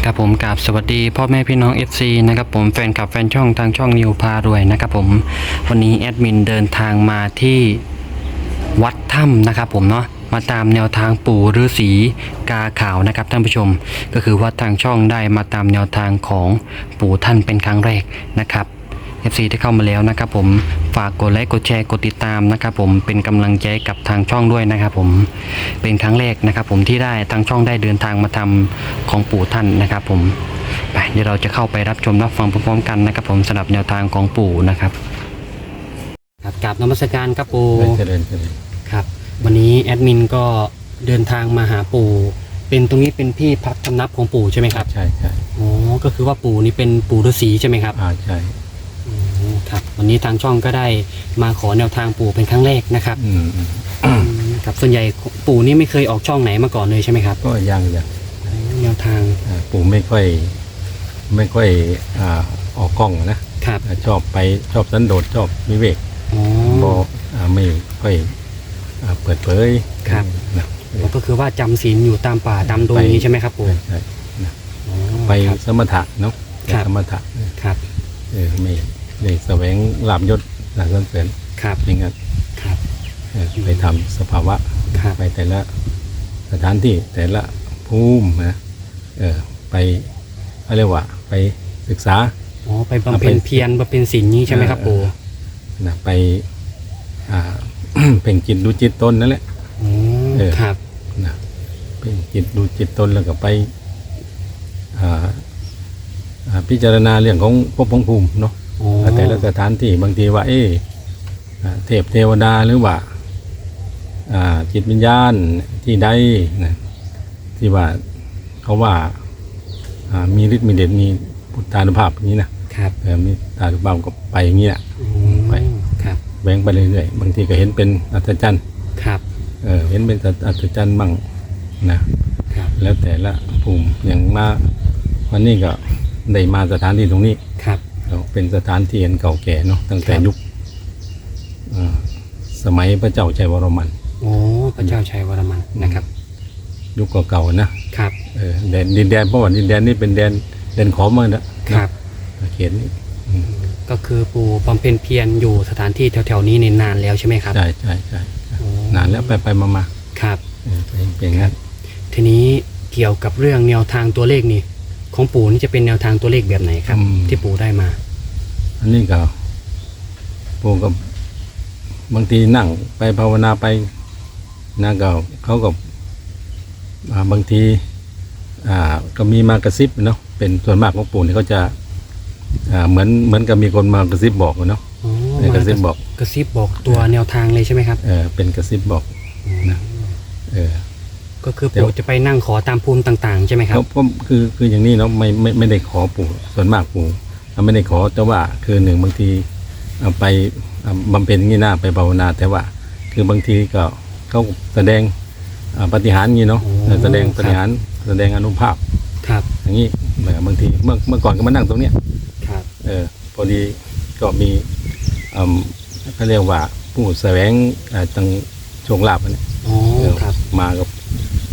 นะครับผมกราบสวัสดีพ่อแม่พี่น้อง FC นะครับผมแฟนคลับแฟนช่องทางช่องนิวพารวยนะครับผมวันนี้แอดมินเดินทางมาที่วัดถ้ำนะครับผมเนาะมาตามแนวทางปู่ฤาษีกาขาวนะครับท่านผู้ชม ก็คือว่าทางช่องได้มาตามแนวทางของปู่ท่านเป็นครั้งแรกนะครับ FC ที่เข้ามาแล้วนะครับผมฝากกดไลค์กดแชร์กดติดตามนะครับผมเป็นกำลังใจกับทางช่องด้วยนะครับผมเป็นครั้งแรกนะครับผมที่ได้ทางช่องได้เดินทางมาทำของปู่ท่านนะครับผมไปเดี๋ยวเราจะเข้าไปรับชมรับฟังพร้อมๆกันนะครับผมสำหรับแนวทางของปู่นะครับครับกราบนมัสการครับปู่เจริญเจริญครับ วันนี้แอดมินก็เดินทางมาหาปู่เป็นตรงนี้เป็นที่พักทำนับของปู่ใช่ไหมครับใช่ใช่อ๋อก็คือว่าปู่นี่เป็นปู่ฤาษีใช่ไหมครับอ่าใช่อืม ครับวันนี้ทางช่องก็ได้มาขอแนวทางปู่เป็นครั้งแรกนะครับอืมอืมอืมครับส่วนใหญ่ปู่นี่ไม่เคยออกช่องไหนมาก่อนเลยใช่ไหมครับก็ยังยังแนวทางอ่าปู่ไม่ค่อย ไม่ค่อยอ่าออกกล้องนะครับอ่าชอบไปชอบสันโดษชอบวิเวกอ๋อบอกอ่าไม่ค่อยอ่าเปิดเผยครับ นะก็คือว่าจำศีลอยู่ตามป่าตามดงนี้ใช่ไหมครับปู่ใช่ใช่นะอ๋อไปครับ สมถะเนาะไปครับ สมถะ ครับ เออไม่ ได้แสวงลาบยศสรรเสริญครับจริงอะครับ ไปทำสภาวะครับไปแต่ละสถานที่แต่ละภูมินะเออไปเขาเรียกว่า ไปศึกษาอ๋อไปบำเพ็ญเพียรบำเพ็ญศีลนี้ใช่ไหมครับปู่นะไปอ่าเพ่งจิตดูจิตตนนั่นแหละอ๋อเออครับนะเพ่งจิตดูจิตตนแล้วก็ไปอ่าพิจารณาเรื่องของภพของภูมิเนาะ แต่ละสถานที่บางทีว่า เอ๊ะอ่าเทพเทวดาหรือว่าอ่าจิตวิญญาณที่ใดนะที่ว่าเขาว่าอ่ามีฤทธิ์มีเดชมีพุทธานุภาพอย่างนี้นะครับเออมีตานุภาพก็ไปอย่างนี้แหละอ๋อไปครับแหวงไปเรื่อยๆบางทีก็เห็นเป็นอัศจรรย์ครับเออเห็นเป็นอัศจรรย์บ้างนะครับแล้วแต่ละภูมิอย่างมาวันนี้ก็ได้มาสถานที่ตรงนี้ครับก็ เป็นสถานที่อันเก่าแก่เนาะตั้งแต่ครับ ยุคเอ่อสมัยพระเจ้าชัยวรมัน โอ้พระเจ้าชัยวรมันนะครับ ยุคเก่าๆนะครับ เออแดนดินแดนเพราะว่าดินแดนนี่เป็นแดนแดนขอมมานะครับ เขียนนี่อืมก็คือปู่บำเพ็ญเพียรอยู่สถานที่แถวๆนี้ในนานแล้วใช่ไหมครับใช่ใช่ใช่โอ้นานแล้วไปไปมามาครับเออเป็นเป็นอย่างนั้นทีนี้เกี่ยวกับเรื่องแนวทางตัวเลขนี่ ของปู่นี่จะเป็นแนวทางตัวเลขแบบไหนครับ ที่ปู่ได้มา อันนี้ก็ปู่ก็บางทีนั่งไปภาวนาไปนะก็เขาก็อ่าบางทีอ่าก็มีมากระซิบเนาะเป็นส่วนมากของปู่เนี่ยเขาจะอ่าเหมือนเหมือนกับมีคนมากระซิบบอกเนาะอ๋อเออกระซิบบอกกระซิบบอกตัวแนวทางเลยใช่ไหมครับเออเป็นกระซิบบอกนะเออก็คือเดี๋ปู่ยวจะไปนั่งขอตามภูมิต่าง ๆ ใช่ไหมคเพรับราะเพราะคือคืออย่างนี้เนาะไม่ไม่ไม่ได้ขอปู่ส่วนมากปู่เรา ไม่ได้ขอแต่ว่าคือหนึ่งบางทีเอาไปอ่าบำเพ็ญงี้หน้าไปภาวนา แต่ว่า คือบางทีก็เขาแสดงอ่าปฏิหารย์งี้เนาะโอ้เออแสดงปฏิหารย์แสดงอนุภาพครับอย่างนี้เหมือนกับบางทีเมื่อเมื่อก่อนก็มานั่งตรงเนี้ยครับเออพอดีก็มีอืมเขาเรียกว่าผู้แสวงอ่าตังโชงลาบเนี่ยอ๋อเออครับมากับ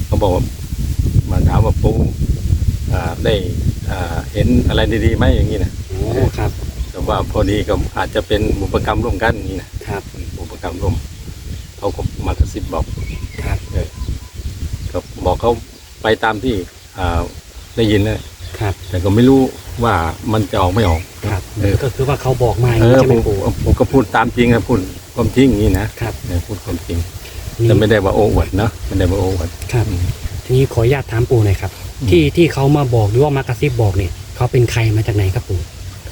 เขาบอกว่ามาถามว่าปูอ่าได้อ่าเห็นอะไรดีๆไหมอย่างนี้นะโอ้ครับแต่ว่าพอดีก็อาจจะเป็นบุพกรรมร่วมกันอย่างนี้นะครับบุพกรรมร่วมเขาก็มากระซิบบอกครับเออก็บอกเขาไปตามที่อ่าได้ยินนะครับ แต่ก็ไม่รู้ว่ามันจะออกไม่ออกครับเออก็คือว่าเขาบอกมาอย่างเอนี้อใช่ไหผมมปู่ผมก็พูดตามจริงครับพูดความจริงอย่างนี้นะครับเออพูดความจริงนี่แต่ไม่ได้ว่าโอ้อวดเนอะไม่ได้ว่าโอ้อวด ครับอืมทีนี้ขออนุญาตถามปู่หน่อยครับ อืม ที่ที่เขามาบอกหรือว่ามากระซิบบอกเนี่ยเขาเป็นใครมาจากไหนครับปู่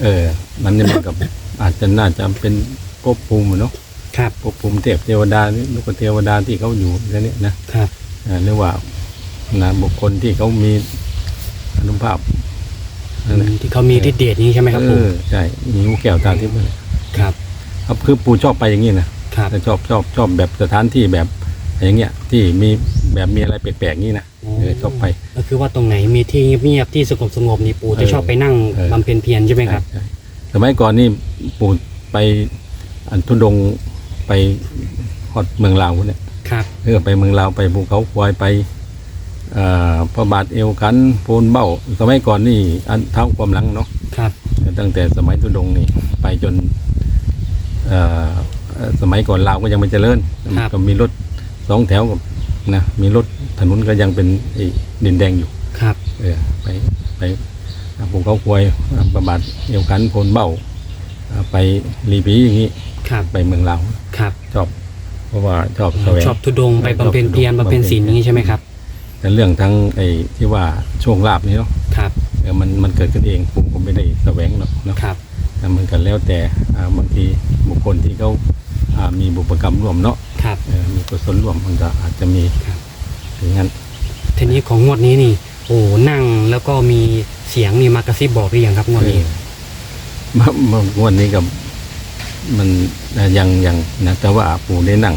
เออ มันนี่มันกับ อาจจะน่าจะเป็นภพภูมิอะเนาะครับ ภพภูมิเทพเทวดานี่ลูกเทวดาที่เขาอยู่แล้วเนี่ยนะครับ เออหรือว่านะบุคคลที่เขามีอนุภาพนั่นแหละที่เขามีฤทธิ์เดชนี้ใช่ไหมครับเอปู่อใช่มีหูแก้วตาทิพย์นั่นแหละครับ ครับคือปู่ชอบไปอย่างนี้นะครับ แต่ชอบชอบชอบแบบสถานที่แบบอย่างเงี้ยที่มีแบบมีอะไรแปลกๆงี้นะ เออชอบไป ก็คือว่าตรงไหนมีที่เงียบๆที่สงบสงบๆนี่ปู่จะเออชอบไปนั่งเออ บำเพ็ญเพียรใช่ไหมครับ ใช่สมัยก่อนนี่ปู่ไปอันทุดงค์ไปฮอดเมืองลาวเนี่ยครับ เออไปเมืองลาวไปภูเขาควายไปเอ่อพระบาทเอวขันโพนเบ้า สมัยก่อนนี่อันเท้าความหลังเนาะ ครับ ตั้งแต่สมัยทุดงค์นี่ไปจนเอ่อเอ่อสมัยก่อนลาวก็ยังไม่เจริญ ครับ ก็มีรถสองแถวกับ นะมีรถถนนก็ยังเป็นไอ้ดินแดงอยู่ครับเออไปไปอ่าภูเขาควยอ่าประบาทเอวขันโพนเบ้าอ่าไปรีพีอย่างนี้ครับไปเมืองลาวครับชอบเพราะว่าชอบแสวงชอบทุดงค์ไปบำเพ็ญเพียรบำเพ็ญศีลอย่างนี้ใช่ไหมครับแต่เรื่องทั้งไอ้ที่ว่าโชคลาภนี่เนาะครับเออมันมันเกิดขึ้นเองผมผมไม่ได้แสวงหรอกเนาะครับแต่มันก็แล้วแต่อ่าบางทีบุคคลที่เขา อ่ามีบุพกรรมร่วมเนาะครับ เออมีกุศลร่วมมันก็อาจจะมีครับ อย่างนั้นทีนี้ของงวดนี้นี่ โอ้นั่งแล้วก็มีเสียงนี่มากระซิบบอกหรือยังครับงวดนี้ เออเมื่อเมื่องวันนี้กับมันอ่ายังยังนะแต่ว่าปู่ได้นั่ง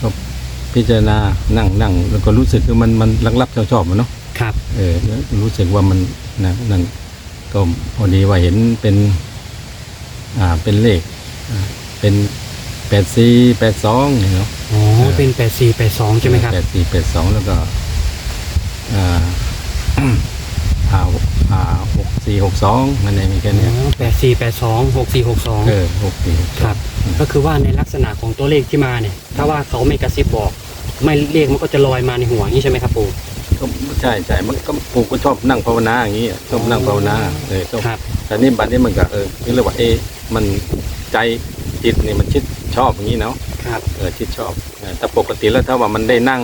ก็พิจารณานั่งนั่งแล้วก็รู้สึกว่ามันมันรักๆชอบๆมันเนาะ ครับ เออแล้วรู้สึกว่ามันนะนั่นก็พอดีว่าเห็นเป็น อ่าเป็นเลขอ่าเป็น แปดสี่แปดสองเนาะอ๋อเป็นแปดสี่แปดสองใช่ไหมครับแปดสี่แปดสองแล้วก็อ่าอ่าอ่าหกสี่หกสองนั่นเองมีแค่เนี้ยแปดสี่แปดสองหกสี่หกสองเออหกสี่หกสคอรังบก็คือว่าในลักษณะของตัวเลขที่มาเนี่ย ถ้าว่าเขาไม่กระซิบบอก ไม่เลขมันก็จะลอยมาในหัวอย่างนี้ใช่ไหมครับปู่ก็ใช่ใช่มันก็ปู่ก็ชอบนั่งภาวนาอย่างนี้อะชอบนั่งภาวนาเออชอบครับแต่นี่บัดนี้มันก็เออนี่เรียกว่าเอะมันใจจิตนี่มันชิด ชอบอย่างนี้เนาะครับเออที่ชอบเออแต่ปกติแล้วถ้าว่ามันได้นั่ง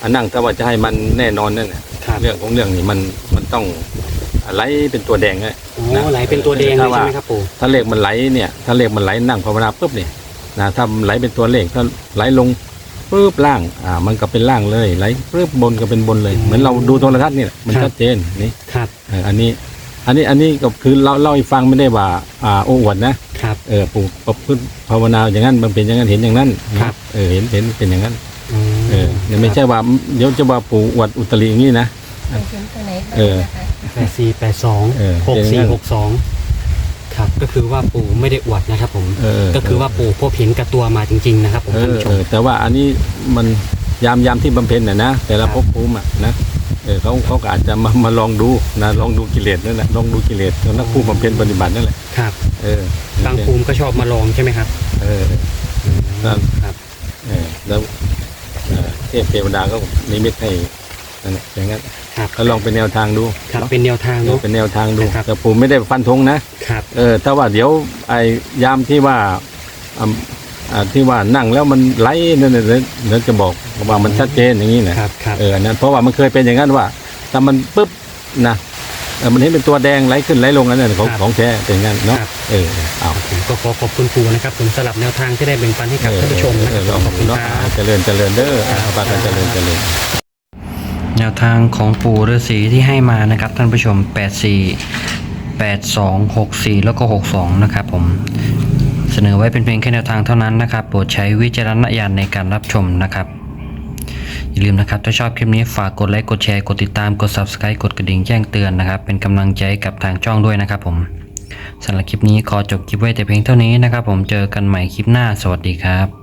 อะนั่งถ้าว่าจะให้มันแน่นอนนั่นน่ะครับเรื่องของเรื่องนี่มันมันต้องไหลเป็นตัวแดงไงอ๋อไหลเป็นตัวแดงเลยใช่ไหมครับปู่ถ้าเลขมันไหลเนี่ย ถ้าเลขมันไหลนั่งภาวนาปุ๊บเนี่ยนะถ้ามันไหลเป็นตัวเลขถ้าไหลลงปุ๊บล่าง อ่า มันก็เป็นล่างเลย ไหลปุ๊บบนก็เป็นบนเลย เหมือนเราดูโทรทัศน์นี่แหละมันชัดเจนนี่ครับเอออันนี้ อันนี้ อันนี้ก็คือเราเล่าให้ฟังไม่ได้ว่า อ่า โอ้อวดนะ ครับ เออปู่ประพฤติภาวนาอย่างนั้นมันเป็นอย่างนั้นเห็นอย่างนั้นครับ เออเห็นเห็นเป็นอย่างนั้นอืมเออเนี่ยไม่ใช่ว่าเดี๋ยวจะว่าปู่อวดอุตริอย่างนี้นะไปเขียนตัวไหนคะเออนะคะแปดสี่แปดสองเออหกเป็นอสี่ย่างนั้นหกสองครับ ก็คือว่าปู่ไม่ได้อวดนะครับผม เออ ก็คือว่าปู่พบเห็นกับตัวมาจริง ๆ นะครับผมเอท่านอผู้ชเอม อแต่ว่าอันนี้มัน ยามยามที่บำเพ็ญน่ะนะแต่ละครับภพภูมิอะนะเออเขาเขาก็อาจจะมามาลองดูนะลองดูกิเลสนั่นแหละลองดูกิเลสของนักผู้บำเพ็ญปฏิบัตินั่นแหละครับเออบางภูมิก็ชอบมาลองใช่ไหมครับ เออครับครับเออแล้วเอ่อเทพเทวดาก็นิมิตให้นั่นแหละอย่างนั้นครับก็ลองเป็นแนวทางดูครับเนาะเป็นแนวทางเออเนาะเป็นแนวทางดูครับแต่ผมไม่ได้ฟันธงนะครับเออถ้าว่าเดี๋ยวไอ้ยามที่ว่าอ่าอ่า ที่ว่านั่งแล้วมันไหลนั่นน่ะเดี๋ยวเดี๋ยวจะบอกว่ามันชัดเจนอย่างนี้นะครับครับเอออันนั้นเพราะว่ามันเคยเป็นอย่างนั้นว่าถ้ามันปุ๊บนะเออมันเห็นเป็นตัวแดงไหลขึ้นไหลลงนั่นนะของของแท้เป็นอย่างนั้นเนาะครับเออเอาผมก็ขอขอบคุณปู่นะครับผมสลับแนวทางที่ได้แบ่งปันให้กับท่านผู้ชมนะคเอรับอลองขอบคุณเนาะครับเจริญเจริญเด้ออ่าปากกันเจริญเจริญแนวทางของปู่ฤาษีที่ให้มานะครับท่านผู้ชม 84 82 64 แล้วก็ 62 นะครับผม เสนอไว้เป็นเพียงแค่แนวทางเท่านั้นนะครับโปรดใช้วิจารณญาณในการรับชมนะครับอย่าลืมนะครับถ้าชอบคลิปนี้ฝากกดไลค์กดแชร์กดติดตามกด Subscribe กดกระดิ่งแจ้งเตือนนะครับ เป็นกำลังใจกับทางช่องด้วยนะครับผมสำหรับคลิปนี้ขอจบคลิปไว้แต่เพียงเท่านี้นะครับ ผมเจอกันใหม่คลิปหน้าสวัสดีครับ